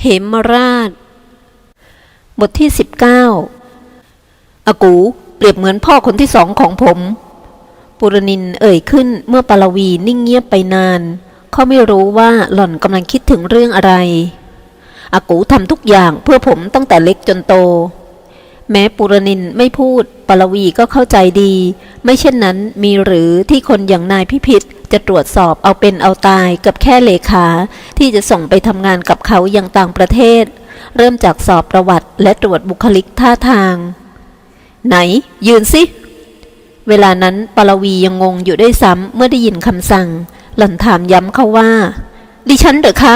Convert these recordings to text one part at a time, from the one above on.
เหมราช บทที่ 19อากูเปรียบเหมือนพ่อคนที่สองของผม ปุรนินเอ่ยขึ้นเมื่อปาลวีนิ่งเงียบไปนาน เขาไม่รู้ว่าหล่อนกำลังคิดถึงเรื่องอะไรอากูทำทุกอย่างเพื่อผมตั้งแต่เล็กจนโต แม้ปุรนินไม่พูดปาลวีก็เข้าใจดี ไม่เช่นนั้นมีหรือที่คนอย่างนายพิพิธจะตรวจสอบเอาเป็นเอาตายกับแค่เลขา ที่จะส่งไปทำงานกับเขาอย่างต่างประเทศ เริ่มจากสอบประวัติและตรวจบุคลิกท่าทาง ไหน ยืนสิเวลานั้นปาลวียังงงอยู่ได้วยซ้ำเมื่อได้ยินคำสั่ง หล่อนถามย้ำเขาว่า ดิฉันเหรอคะ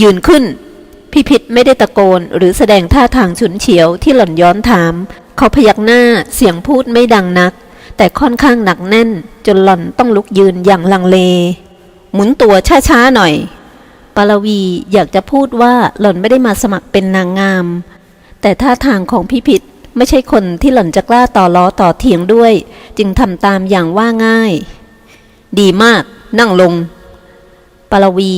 ยืนขึ้น พิพิธไม่ได้ตะโกนหรือแสดงท่าทางฉุนเฉียวที่หล่อนย้อนถาม เขาพยักหน้าเสียงพูดไม่ดังนัก แต่ค่อนข้างหนักแน่น จนหล่อนต้องลุกยืนอย่างลังเล หมุนตัวช้าๆหน่อย ปาลวีอยากจะพูดว่าหล่อนไม่ได้มาสมัครเป็นนางงาม แต่ท่าทางของพิพิธไม่ใช่คนที่หล่อนจะกล้าต่อล้อต่อเถียงด้วย จึงทำตามอย่างว่าง่าย ดีมาก นั่งลงปาลวี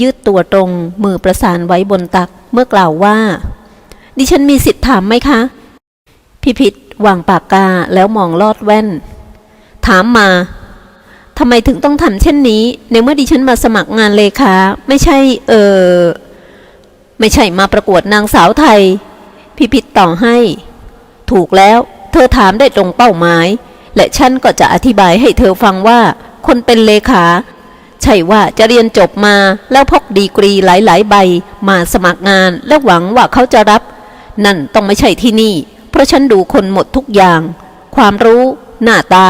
ยืดตัวตรง มือประสานไว้บนตักเมื่อกล่าวว่า ดิฉันมีสิทธิ์ถามไหมคะ พิพิธวางปากกาแล้วมองลอดแว่น ถามมาทำไมถึงต้องทำเช่นนี้ ในเมื่อดิฉันมาสมัครงานเลขาไม่ใช่ เออไม่ใช่มาประกวดนางสาวไทย พิพิธต่อให้ ถูกแล้ว เธอถามได้ตรงเป้าหมาย และฉันก็จะอธิบายให้เธอฟังว่า คนเป็นเลขา ใช่ว่าจะเรียนจบมาแล้วพกดีกรีหลายๆ ใบ มาสมัครงานและหวังว่าเขาจะรับ นั่นต้องไม่ใช่ที่นี่ เพราะฉันดูคนหมดทุกอย่าง ความรู้ หน้าตา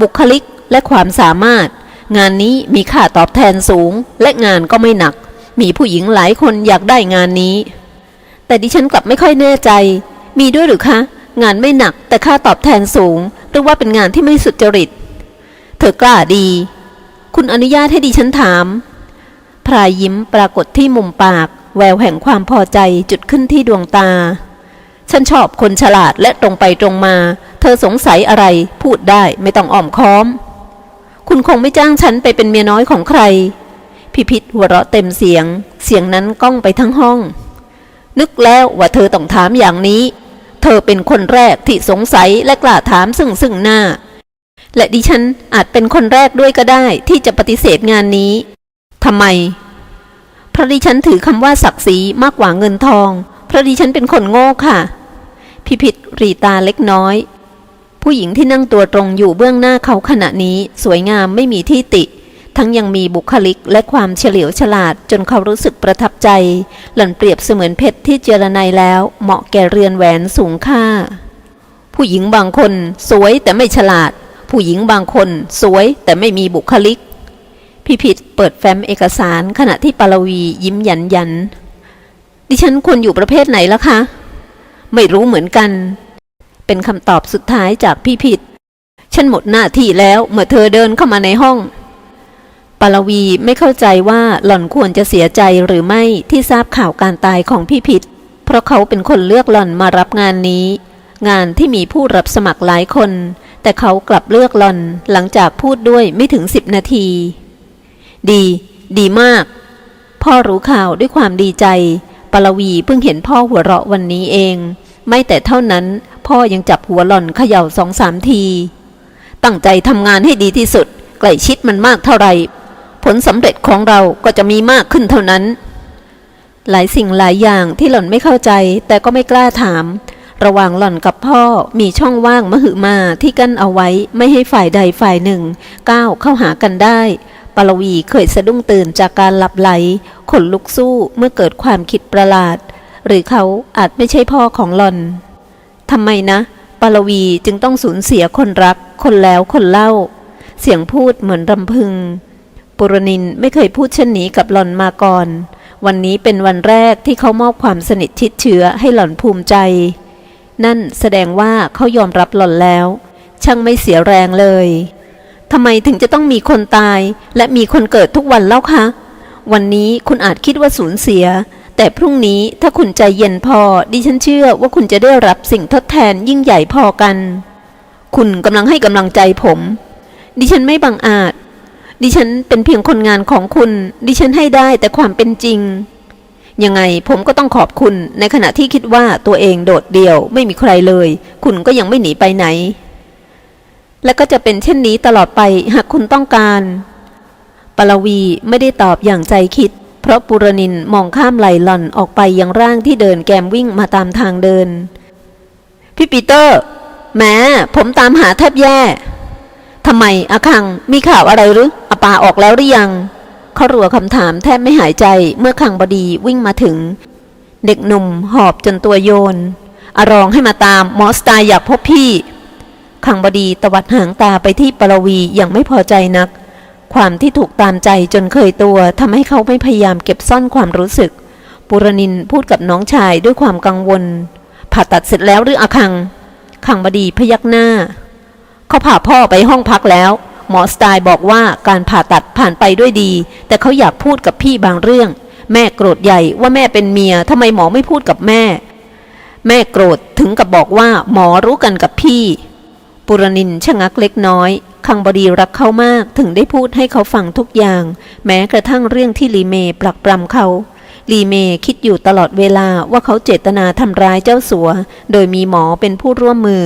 บุคลิกและความสามารถ งานนี้มีค่าตอบแทนสูง และงานก็ไม่หนัก มีผู้หญิงหลายคนอยากได้งานนี้ แต่ดิฉันกลับไม่ค่อยแน่ใจ มีด้วยหรือคะ งานไม่หนักแต่ค่าตอบแทนสูง หรือว่าเป็นงานที่ไม่สุจริต เธอกล้าดี คุณอนุญาตให้ดิฉันถาม พรายยิ้มปรากฏที่มุมปาก แววแห่งความพอใจจุดขึ้นที่ดวงตา ฉันชอบคนฉลาดและตรงไปตรงมา เธอสงสัยอะไรพูดได้ไม่ต้องอ้อมค้อม คุณคงไม่จ้างฉันไปเป็นเมียน้อยของใคร พิพิธหัวเราะเต็มเสียง เสียงนั้นก้องไปทั้งห้อง นึกแล้วว่าเธอต้องถามอย่างนี้ เธอเป็นคนแรกที่สงสัยและกล้าถามซึ่งซึ่งหน้า และดิฉันอาจเป็นคนแรกด้วยก็ได้ที่จะปฏิเสธงานนี้ทำไม เพราะดิฉันถือคำว่าศักดิ์ศรีมากกว่าเงินทอง เพราะดิฉันเป็นคนโง่ค่ะ พิพิธรีตาเล็กน้อย ผู้หญิงที่นั่งตัวตรงอยู่เบื้องหน้าเขาขณะนี้สวยงามไม่มีที่ติ ทั้งยังมีบุคลิกและความเฉลียวฉลาดจนเขารู้สึกประทับใจ หล่อนเปรียบเสมือนเพชรที่เจรไนแล้ว เหมาะแก่เรือนแหวนสูงค่า ผู้หญิงบางคนสวยแต่ไม่ฉลาด ผู้หญิงบางคนสวยแต่ไม่มีบุคลิกพิพิธเปิดแฟ้มเอกสารขณะที่ปาลวียิ้มยันยัน ดิฉันควรอยู่ประเภทไหนล่ะคะ ไม่รู้เหมือนกัน เป็นคำตอบสุดท้ายจากพี่พิษฉันหมดหน้าที่แล้วเมื่อเธอเดินเข้ามาในห้องปาลวีไม่เข้าใจว่าหล่อนควรจะเสียใจหรือไม่ที่ทราบข่าวการตายของพี่พิษเพราะเขาเป็นคนเลือกหล่อนมารับงานนี้ งานที่มีผู้รับสมัครหลายคน แต่เขากลับเลือกหล่อนหลังจากพูดด้วยไม่ถึงสิบนาที ดี ดีมาก พ่อรู้ข่าวด้วยความดีใจปาลวีเพิ่งเห็นพ่อหัวเราะวันนี้เอง ไม่แต่เท่านั้น พ่อยังจับหัวหล่อนเขย่าสองสามที ตั้งใจทำงานให้ดีที่สุด ใกล้ชิดมันมากเท่าไหร่ผลสำเร็จของเราก็จะมีมากขึ้นเท่านั้น หลายสิ่งหลายอย่างที่หล่อนไม่เข้าใจ แต่ก็ไม่กล้าถาม ระหว่างหล่อนกับพ่อมีช่องว่างมหึมาที่กั้นเอาไว้ไม่ให้ฝ่ายใดฝ่ายหนึ่ง ก้าวเข้าหากันได้ปาลวีเคยสะดุ้งตื่นจากการหลับไหลขนลุกสู้เมื่อเกิดความคิดประหลาด หรือเขาอาจไม่ใช่พ่อของหล่อนทำไมนะปาลวีจึงต้องสูญเสียคนรัก คนแล้วคนเล่า เสียงพูดเหมือนรำพึง ปุรนินไม่เคยพูดเช่นนี้กับหล่อนมาก่อน วันนี้เป็นวันแรกที่เขามอบความสนิทชิดเชื้อให้หล่อนภูมิใจ นั่นแสดงว่าเขายอมรับหล่อนแล้ว ช่างไม่เสียแรงเลยทำไมถึงจะต้องมีคนตาย และมีคนเกิดทุกวันเล่าคะ วันนี้คุณอาจคิดว่าสูญเสีย แต่พรุ่งนี้ถ้าคุณใจเย็นพอ ดิฉันเชื่อว่าคุณจะได้รับสิ่งทดแทนยิ่งใหญ่พอกัน คุณกำลังให้กำลังใจผม ดิฉันไม่บังอาจ ดิฉันเป็นเพียงคนงานของคุณ ดิฉันให้ได้แต่ความเป็นจริง ยังไงผมก็ต้องขอบคุณในขณะที่คิดว่าตัวเองโดดเดี่ยวไม่มีใครเลย คุณก็ยังไม่หนีไปไหน และก็จะเป็นเช่นนี้ตลอดไปหากคุณต้องการปลวีไม่ได้ตอบอย่างใจคิด เพราะปุรนินมองข้ามไหลหล่อนออกไปยังร่างที่เดินแกมวิ่งมาตามทางเดิน พี่ปีเตอร์แหม้ผมตามหาแทบแย่ทำไมอาคังมีข่าวอะไรหรืออปาออกแล้วหรือยัง เขารัวคำถามแทบไม่หายใจเมื่อคังบดีวิ่งมาถึง เด็กหนุ่มหอบจนตัวโยน อรองให้มาตามหมอสตายอยากพบพี่คังบดีตวัดหางตาไปที่ปรวีอย่างไม่พอใจนัก ความที่ถูกตามใจจนเคยตัวทำให้เขาไม่พยายามเก็บซ่อนความรู้สึก ปุรนินพูดกับน้องชายด้วยความกังวล ผ่าตัดเสร็จแล้วหรืออาคังคังบดีพยักหน้า เขาพาพ่อไปห้องพักแล้ว หมอสไตล์บอกว่าการผ่าตัดผ่านไปด้วยดี แต่เขาอยากพูดกับพี่บางเรื่อง แม่โกรธใหญ่ว่าแม่เป็นเมียทำไมหมอไม่พูดกับแม่ แม่โกรธถึงกับบอกว่าหมอรู้กันกับพี่ ปุรนินชะงักเล็กน้อย คังบดีรักเขามากถึงได้พูดให้เขาฟังทุกอย่าง แม้กระทั่งเรื่องที่ลีเมปลักปรำเขาลีเมคิดอยู่ตลอดเวลาว่าเขาเจตนาทำร้ายเจ้าสัว โดยมีหมอเป็นผู้ร่วมมือ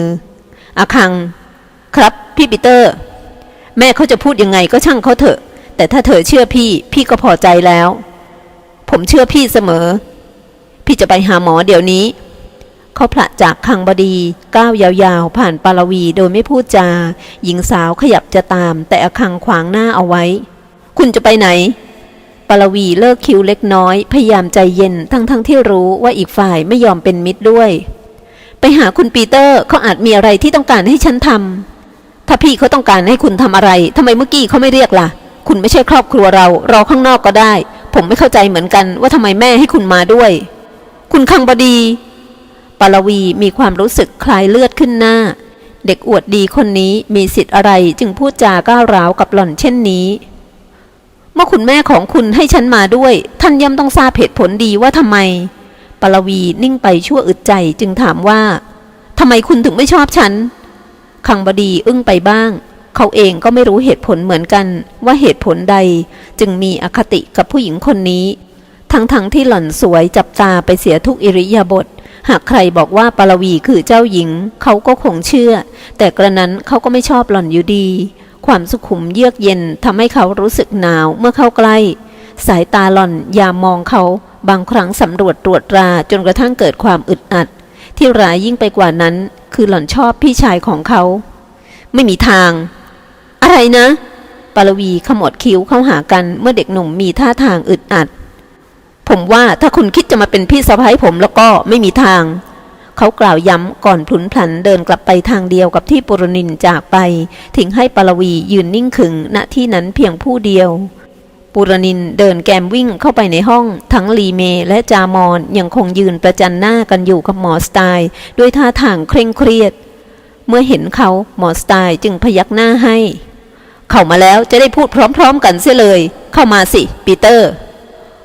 อคัง ครับ พี่ปีเตอร์ แม่เขาจะพูดยังไงก็ช่างเขาเถอะ แต่ถ้าเธอเชื่อพี่ พี่ก็พอใจแล้ว ผมเชื่อพี่เสมอ พี่จะไปหาหมอเดี๋ยวนี้ เขาผละจากคังบดีก้าวยาวๆ ผ่านปาลวีโดยไม่พูดจา หญิงสาวขยับจะตาม แต่อคังขวางหน้าเอาไว้ คุณจะไปไหนปาลวีเลิกคิวเล็กน้อย พยายามใจเย็นทั้งๆทที่รู้ว่าอีกฝ่ายไม่ยอมเป็นมิตรด้วย ไปหาคุณปีเตอร์เขาอาจมีอะไรที่ต้องการให้ฉันทำ ถ้าพี่เขาต้องการให้คุณทำอะไรทำไมเมื่อกี้เขาไม่เรียกล่ะ คุณไม่ใช่ครอบครัวเรา รอข้างนอกก็ได้ ผมไม่เข้าใจเหมือนกันว่าทำไมแม่ให้คุณมาด้วย คุณคังบดีปาลวีมีความรู้สึกคลายเลือดขึ้นหน้า เด็กอวดดีคนนี้มีสิทธิ์อะไรจึงพูดจาก้าวร้าวกับหล่อนเช่นนี้ เมื่อคุณแม่ของคุณให้ฉันมาด้วย ท่านย่อมต้องทราบเหตุผลดีว่าทำไมปาลวีนิ่งไปชั่วอึดใจจึงถามว่าทำไมคุณถึงไม่ชอบฉัน คังบดีอึ้งไปบ้าง เขาเองก็ไม่รู้เหตุผลเหมือนกันว่าเหตุผลใดจึงมีอคติกับผู้หญิงคนนี้ ทั้งๆทที่หล่อนสวยจับตาไปเสียทุกอิริยาบถหากใครบอกว่าปาลวีคือเจ้าหญิง เขาก็คงเชื่อ แต่กระนั้นเขาก็ไม่ชอบหล่อนอยู่ดี ความสุขุมเยือกเย็นทำให้เขารู้สึกหนาวเมื่อเข้าใกล้ สายตาหล่อนยามมองเขา บางครั้งสำรวจตรวจตราจนกระทั่งเกิดความอึดอัด ที่ร้ายยิ่งไปกว่านั้น คือหล่อนชอบพี่ชายของเขา ไม่มีทาง อะไรนะปาลวีขมวดคิ้วเข้าหากันเมื่อเด็กหนุ่มมีท่าทางอึดอัด ผมว่าถ้าคุณคิดจะมาเป็นพี่สะพ้ายผมแล้วก็ไม่มีทาง เขากล่าวย้ำก่อนพลุนพลันเดินกลับไปทางเดียวกับที่ปุรนินจากไป ทิ้งให้ปาลวียืนนิ่งขึงณที่นั้นเพียงผู้เดียว ปุรนินเดินแกมวิ่งเข้าไปในห้อง ทั้งลีเมและจามอนยังคงยืนประจันหน้ากันอยู่กับหมอสไตล์ด้วยท่าทางเคร่งเครียด เมื่อเห็นเขาหมอสไตล์จึงพยักหน้าให้ เข้ามาแล้วจะได้พูดพร้อมๆกันเสียเลย เข้ามาสิ ปีเตอร์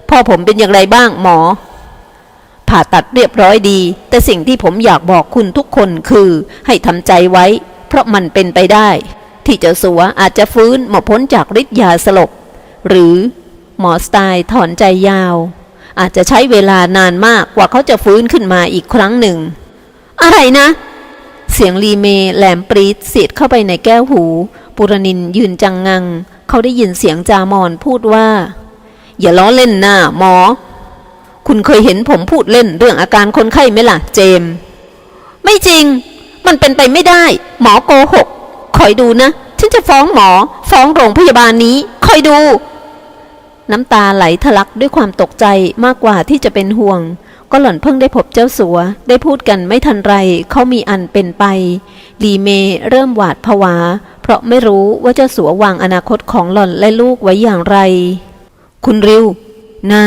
พ่อผมเป็นอย่างไรบ้างหมอ ผ่าตัดเรียบร้อยดี แต่สิ่งที่ผมอยากบอกคุณทุกคนคือให้ทำใจไว้ เพราะมันเป็นไปได้ ที่เจ้าสัวอาจจะฟื้นหมดพ้นจากฤทธิ์ยาสลบ หรือหมอสไตล์ถอนใจยาว อาจจะใช้เวลานานมากกว่าเขาจะฟื้นขึ้นมาอีกครั้งหนึ่ง อะไรนะ เสียงลีเมแหลมปรีดเสียดเข้าไปในแก้วหู ปุรนินยืนจังงัง เขาได้ยินเสียงจามอนพูดว่า อย่าล้อเล่นนะหมอ คุณเคยเห็นผมพูดเล่นเรื่องอาการคนไข้ไหมล่ะเจม ไม่จริง มันเป็นไปไม่ได้ หมอโกหกคอยดูนะ ฉันจะฟ้องหมอ ฟ้องโรงพยาบาลนี้ คอยดู น้ำตาไหลทะลักด้วยความตกใจมากกว่าที่จะเป็นห่วง ก็หล่อนเพิ่งได้พบเจ้าสัว ได้พูดกันไม่ทันไรเขามีอันเป็นไป ลีเมเริ่มหวาดผวา เพราะไม่รู้ว่าเจ้าสัววางอนาคตของหล่อนและลูกไว้อย่างไร คุณริวน่า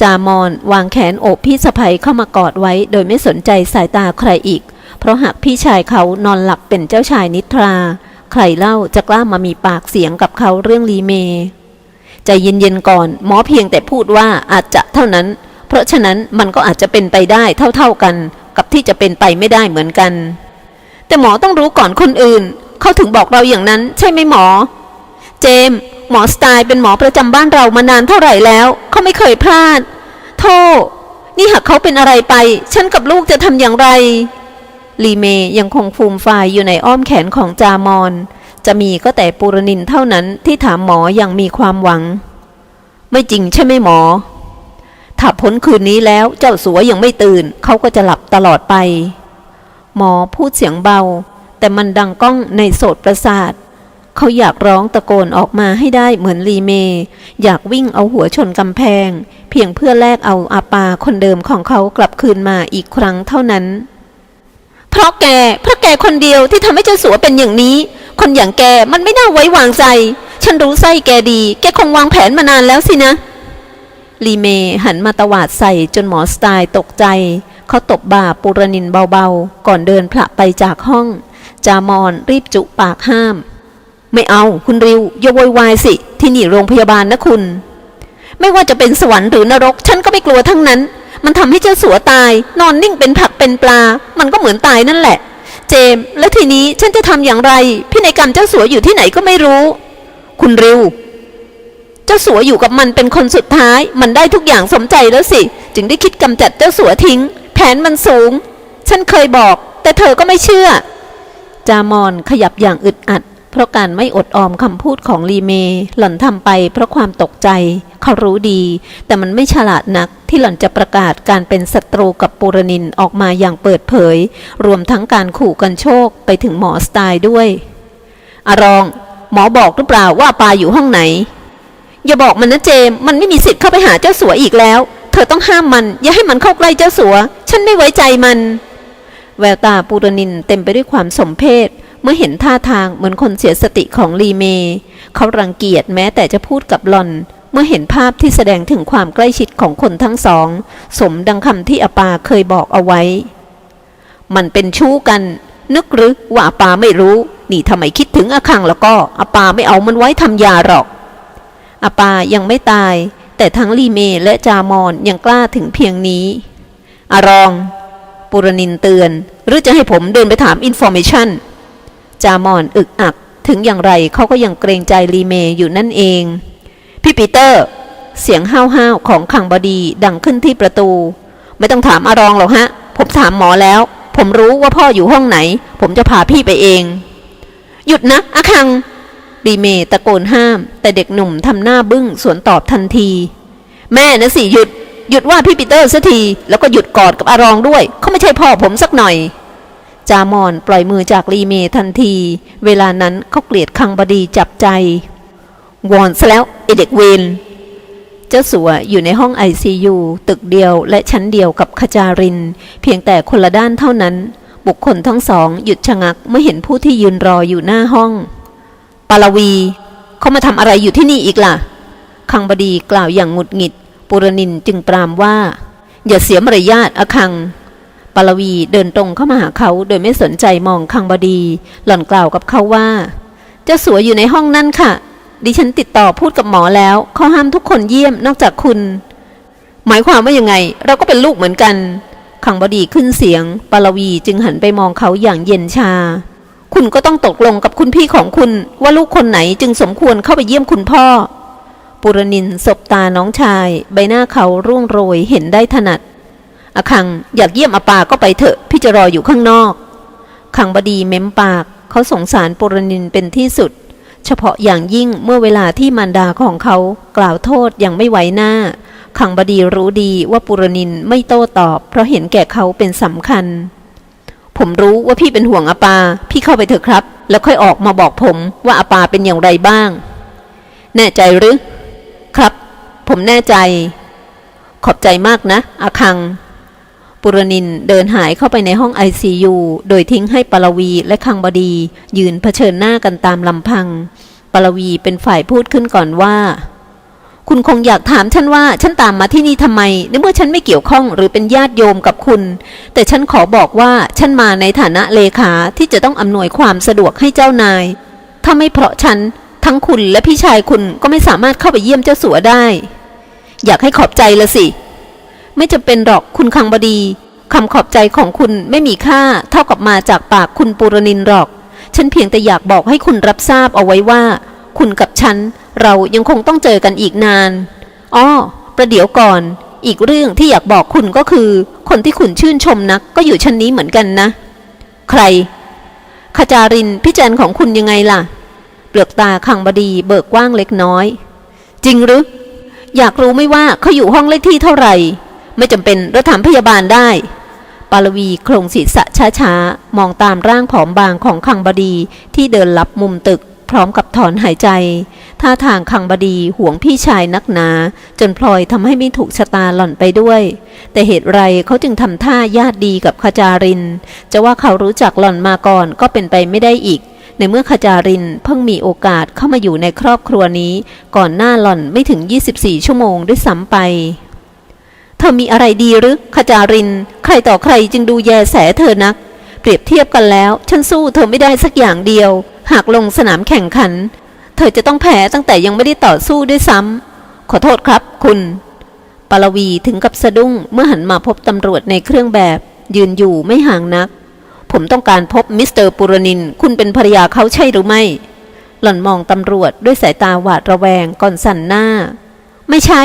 จามอนวางแขนโอบพี่สะใภ้เข้ามากอดไว้ โดยไม่สนใจสายตาใครอีก เพราะหากพี่ชายเขานอนหลับเป็นเจ้าชายนิทรา ใครเล่าจะกล้ามามีปากเสียงกับเขาเรื่องลีเมใจเย็นๆก่อน หมอเพียงแต่พูดว่าอาจจะเท่านั้น เพราะฉะนั้นมันก็อาจจะเป็นไปได้เท่าๆกัน กับที่จะเป็นไปไม่ได้เหมือนกัน แต่หมอต้องรู้ก่อนคนอื่น เขาถึงบอกเราอย่างนั้นใช่ไหมหมอ เจมส์หมอสไตล์เป็นหมอประจำบ้านเรามานานเท่าไหร่แล้ว เขาไม่เคยพลาด โทษนี่หากเขาเป็นอะไรไป ฉันกับลูกจะทำอย่างไร ลีเมยังคงฟูมฟายอยู่ในอ้อมแขนของจามอนจะมีก็แต่ปุรนินเท่านั้นที่ถามหมออย่างมีความหวัง ไม่จริงใช่ไหมหมอ ถ้าพ้นคืนนี้แล้วเจ้าสัวยังไม่ตื่น เขาก็จะหลับตลอดไป หมอพูดเสียงเบา แต่มันดังก้องในโสตประสาท เขาอยากร้องตะโกนออกมาให้ได้เหมือนลีเม อยากวิ่งเอาหัวชนกำแพง เพียงเพื่อแลกเอาอาปาคนเดิมของเขากลับคืนมาอีกครั้งเท่านั้น เพราะแกเพราะแกคนเดียวที่ทำให้เจ้าสัวเป็นอย่างนี้ คนอย่างแกมันไม่น่าไว้วางใจ ฉันรู้ไส้แกดี แกคงวางแผนมานานแล้วสินะ ลีเมหันมาตวาดใส่จนหมอสไตล์ตกใจ เขาตบบ่าปุรนินเบาๆ ก่อนเดินพละไปจากห้อง จามอนรีบจุปากห้าม ไม่เอาคุณริวอย่าโวยวายสิ ที่นี่โรงพยาบาลนะคุณ ไม่ว่าจะเป็นสวรรค์หรือนรก ฉันก็ไม่กลัวทั้งนั้น มันทำให้เจ้าสัวตาย นอนนิ่งเป็นผักเป็นปลา มันก็เหมือนตายนั่นแหละ เจมส์แล้วทีนี้ฉันจะทำอย่างไร พินัยกรรมเจ้าสัวอยู่ที่ไหนก็ไม่รู้ คุณริว เจ้าสัวอยู่กับมันเป็นคนสุดท้าย มันได้ทุกอย่างสมใจแล้วสิ จึงได้คิดกำจัดเจ้าสัวทิ้ง แผนมันสูง ฉันเคยบอก แต่เธอก็ไม่เชื่อ จามอนขยับอย่างอึดอัด เพราะการไม่อดออมคำพูดของลีเม หล่อนทำไปเพราะความตกใจ เขารู้ดี แต่มันไม่ฉลาดนักที่หล่อนจะประกาศการเป็นศัตรูกับปูรนินออกมาอย่างเปิดเผย รวมทั้งการขู่กันโชคไปถึงหมอสไตล์ด้วยอารอง หมอบอกหรือเปล่าว่าปาอยู่ห้องไหน อย่าบอกมันนะเจม มันไม่มีสิทธิ์เข้าไปหาเจ้าสัวอีกแล้ว เธอต้องห้ามมัน อย่าให้มันเข้าใกล้เจ้าสัว ฉันไม่ไว้ใจมัน แววตาปูรนินเต็มไปด้วยความสมเพช เมื่อเห็นท่าทางเหมือนคนเสียสติของลีเม เขารังเกียจแม้แต่จะพูดกับหลอน เมื่อเห็นภาพที่แสดงถึงความใกล้ชิดของคนทั้งสอง สมดังคำที่อปาเคยบอกเอาไว้ มันเป็นชู้กัน นึกหรือว่าอปาไม่รู้ นี่ทำไมคิดถึงอาคังแล้วก็อปาไม่เอามันไว้ทำยาหรอกอปายังไม่ตาย แต่ทั้งลีเมและจามอนยังกล้าถึงเพียงนี้อารอง ปุรนินเตือน หรือจะให้ผมเดินไปถามอินฟอร์เมชัน จามอนอึกอัก ถึงอย่างไรเขาก็ยังเกรงใจลีเมอยู่นั่นเอง พี่ปีเตอร์ เสียงห้าวๆของขังบดีดังขึ้นที่ประตู ไม่ต้องถามอารองหรอกฮะ ผมถามหมอแล้ว ผมรู้ว่าพ่ออยู่ห้องไหน ผมจะพาพี่ไปเอง หยุดนะอาคังดีเมตะโกนห้าม แต่เด็กหนุ่มทำหน้าบึ้งสวนตอบทันที แม่นะสิหยุดหยุดว่าพี่ปีเตอร์สักทีแล้วก็หยุดกอดกับอารองด้วยเขาไม่ใช่พ่อผมสักหน่อย จามอนปล่อยมือจากลีเมทันที เวลานั้นเขาเกลียดคังบดีจับใจ วอนซะแล้วไอเด็กเวนเจ้าสัวอยู่ในห้องไอซียูตึกเดียวและชั้นเดียวกับขจาริน เพียงแต่คนละด้านเท่านั้น บุคคลทั้งสองหยุดชะงักเมื่อเห็นผู้ที่ยืนรออยู่หน้าห้อง ปาลวีเขามาทำอะไรอยู่ที่นี่อีกล่ะ คังบดีกล่าวอย่างหงุดหงิด ปุรนินจึงปรามว่า อย่าเสียมารยาทอคัง ปลวีเดินตรงเข้ามาหาเขาโดยไม่สนใจมองคังบดี หล่อนกล่าวกับเขาว่า เจ้าสัวอยู่ในห้องนั่นค่ะ ดิฉันติดต่อพูดกับหมอแล้วเขาห้ามทุกคนเยี่ยมนอกจากคุณ หมายความว่ายังไง เราก็เป็นลูกเหมือนกันคังบดีขึ้นเสียงปลวีจึงหันไปมองเขาอย่างเย็นชา คุณก็ต้องตกลงกับคุณพี่ของคุณ ว่าลูกคนไหนจึงสมควรเข้าไปเยี่ยมคุณพ่อ ปุรนินสบตาน้องชาย ใบหน้าเขาร่วงโรยเห็นได้ถนัด อาคังอยากเยี่ยมอาปาก็ไปเถอะ พี่จะรออยู่ข้างนอก คังบดีเม้มปากเขาสงสารปุรนินเป็นที่สุด เฉพาะอย่างยิ่งเมื่อเวลาที่มารดาของเขากล่าวโทษอย่างไม่ไว้หน้า คังบดีรู้ดีว่าปุรนินไม่โต้ตอบ เพราะเห็นแก่เขาเป็นสำคัญ ผมรู้ว่าพี่เป็นห่วงอาปา พี่เข้าไปเถอะครับ แล้วค่อยออกมาบอกผมว่าอาปาเป็นอย่างไรบ้าง แน่ใจหรือ ครับ ผมแน่ใจ ขอบใจมากนะอาคัง ปุรนินเดินหายเข้าไปในห้องไอซียูโดยทิ้งให้ปลวีและคังบดี ยืนเผชิญหน้ากันตามลำพัง ปลวีเป็นฝ่ายพูดขึ้นก่อนว่า คุณคงอยากถามฉันว่าฉันตามมาที่นี่ทำไมในเมื่อฉันไม่เกี่ยวข้องหรือเป็นญาติโยมกับคุณ แต่ฉันขอบอกว่าฉันมาในฐานะเลขาที่จะต้องอำนวยความสะดวกให้เจ้านาย ถ้าไม่เพราะฉันทั้งคุณและพี่ชายคุณก็ไม่สามารถเข้าไปเยี่ยมเจ้าสัวได้ อยากให้ขอบใจละสิ ไม่จำเป็นหรอกคุณคังบดีคำขอบใจของคุณไม่มีค่าเท่ากับมาจากปากคุณปุรนินหรอก ฉันเพียงแต่อยากบอกให้คุณรับทราบเอาไว้ว่า คุณกับฉัน เรายังคงต้องเจอกันอีกนานอ้อประเดี๋ยวก่อน อีกเรื่องที่อยากบอกคุณก็คือ คนที่คุณชื่นชมนักก็อยู่ชั้นนี้เหมือนกันนะ ใครขจารินพี่จันของคุณยังไงล่ะ เปลือกตาขังบดีเบิกกว้างเล็กน้อย จริงหรือ อยากรู้ไม่ว่าเขาอยู่ห้องเลขที่เท่าไหร่ ไม่จำเป็นเราถามพยาบาลได้ ปารวีโครงศีรษะช้าๆ มองตามร่างผอมบางของคังบดีที่เดินลับมุมตึก พร้อมกับถอนหายใจ ท่าทางคังบดีห่วงพี่ชายนักหนา จนพลอยทำให้ไม่ถูกชะตาหล่อนไปด้วย แต่เหตุไรเขาจึงทำท่าญาติดีกับขจาริน จะว่าเขารู้จักหล่อนมาก่อนก็เป็นไปไม่ได้อีกในเมื่อขจารินเพิ่งมีโอกาสเข้ามาอยู่ในครอบครัวนี้ ก่อนหน้าหล่อนไม่ถึง 24 ชั่วโมงด้วยซ้ำไป เธอมีอะไรดีหรือขจาริน ใครต่อใครจึงดูแยแสเธอนัก เปรียบเทียบกันแล้ว ฉันสู้เธอไม่ได้สักอย่างเดียว หากลงสนามแข่งขัน เธอจะต้องแพ้ตั้งแต่ยังไม่ได้ต่อสู้ด้วยซ้ำขอโทษครับคุณปารวีถึงกับสะดุ้งเมื่อหันมาพบตำรวจในเครื่องแบบ ยืนอยู่ไม่ห่างนัก ผมต้องการพบมิสเตอร์ปุรนิน คุณเป็นภรรยาเขาใช่หรือไม่ หล่อนมองตำรวจด้วยสายตาหวาดระแวงก่อนสั่นหน้า ไม่ใช่